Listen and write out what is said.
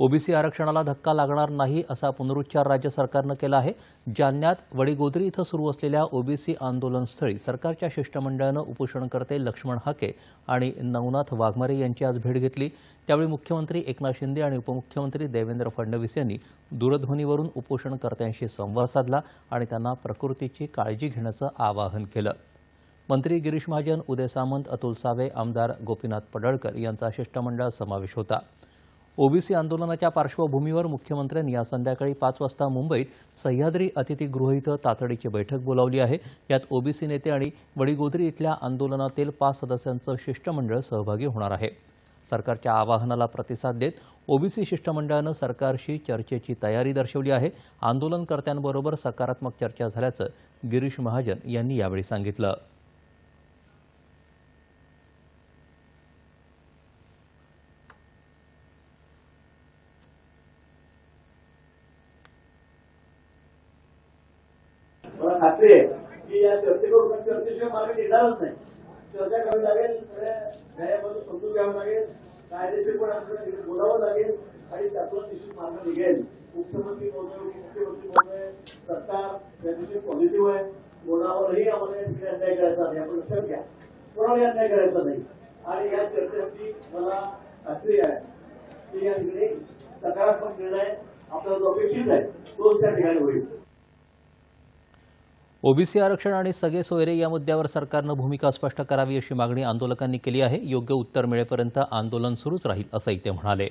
OBC आरक्षणाला धक्का लागणार नाही असा पुनरुच्चार राज्य सरकारनं केला आहे. जालन्यात वडीगोद्री इथं सुरू असलेल्या ओबीसी आंदोलनस्थळी सरकारच्या शिष्टमंडळानं उपोषणकर्ते लक्ष्मण हाके आणि नवनाथ वाघमारे यांची आज भेट घेतली. त्यावेळी मुख्यमंत्री एकनाथ शिंदे आणि उपमुख्यमंत्री देवेंद्र फडणवीस यांनी दूरध्वनीवरून उपोषणकर्त्यांशी संवाद साधला आणि त्यांना प्रकृतीची काळजी घेण्याचं आवाहन केलं. मंत्री गिरीश महाजन उदय सामंत अतुल सावे आमदार गोपीनाथ पडळकर यांचा शिष्टमंडळ समावेश होता. ओबीसी आंदोलनाच्या पार्श्वभूमीवर मुख्यमंत्र्यांनी आज संध्याकाळी पाच वाजता मुंबईत सह्याद्री अतिथीगृह इथं तातडीची बैठक बोलावली आहे. यात ओबीसी नेते आणि वडीगोद्री इथल्या आंदोलनातील पाच सदस्यांचं शिष्टमंडळ सहभागी होणार आहे. सरकारच्या आवाहनाला प्रतिसाद देत ओबीसी शिष्टमंडळानं सरकारशी चर्चेची तयारी दर्शवली आहे. आंदोलनकर्त्यांबरोबर सकारात्मक चर्चा झाल्याचं गिरीश महाजन यांनी यावेळी सांगितलं. खात्री आहे की या चर्चेकडून चर्चेशिवाय मार्ग निघणारच नाही. चर्चा करावी लागेल न्यायामध्ये समजून घ्यावं लागेल. कायदेशीरपणे आपल्याला तिथे बोलावं लागेल आणि त्यातून निश्चित मार्ग निघेल. मुख्यमंत्री महोदय उपमुख्यमंत्री महोदय सरकार या दिवशी पॉझिटिव्ह आहे कोणावरही आम्हाला तिकडे अन्याय करायचा नाही. आपण लक्षात घ्या. कोणावर अन्याय करायचा नाही. आणि या चर्चेची मला खात्री आहे की या ठिकाणी सकारात्मक निर्णय आपल्याला जो अपेक्षित आहे तोच त्या ठिकाणी होईल. ओबीसी आरक्षण आणि सगळे सोयरे या मुद्द्यावर सरकारनं भूमिका स्पष्ट करावी अशी मागणी आंदोलकांनी केली आहे. योग्य उत्तर मिळेपर्यंत आंदोलन सुरूच राहील असंही ते म्हणाले.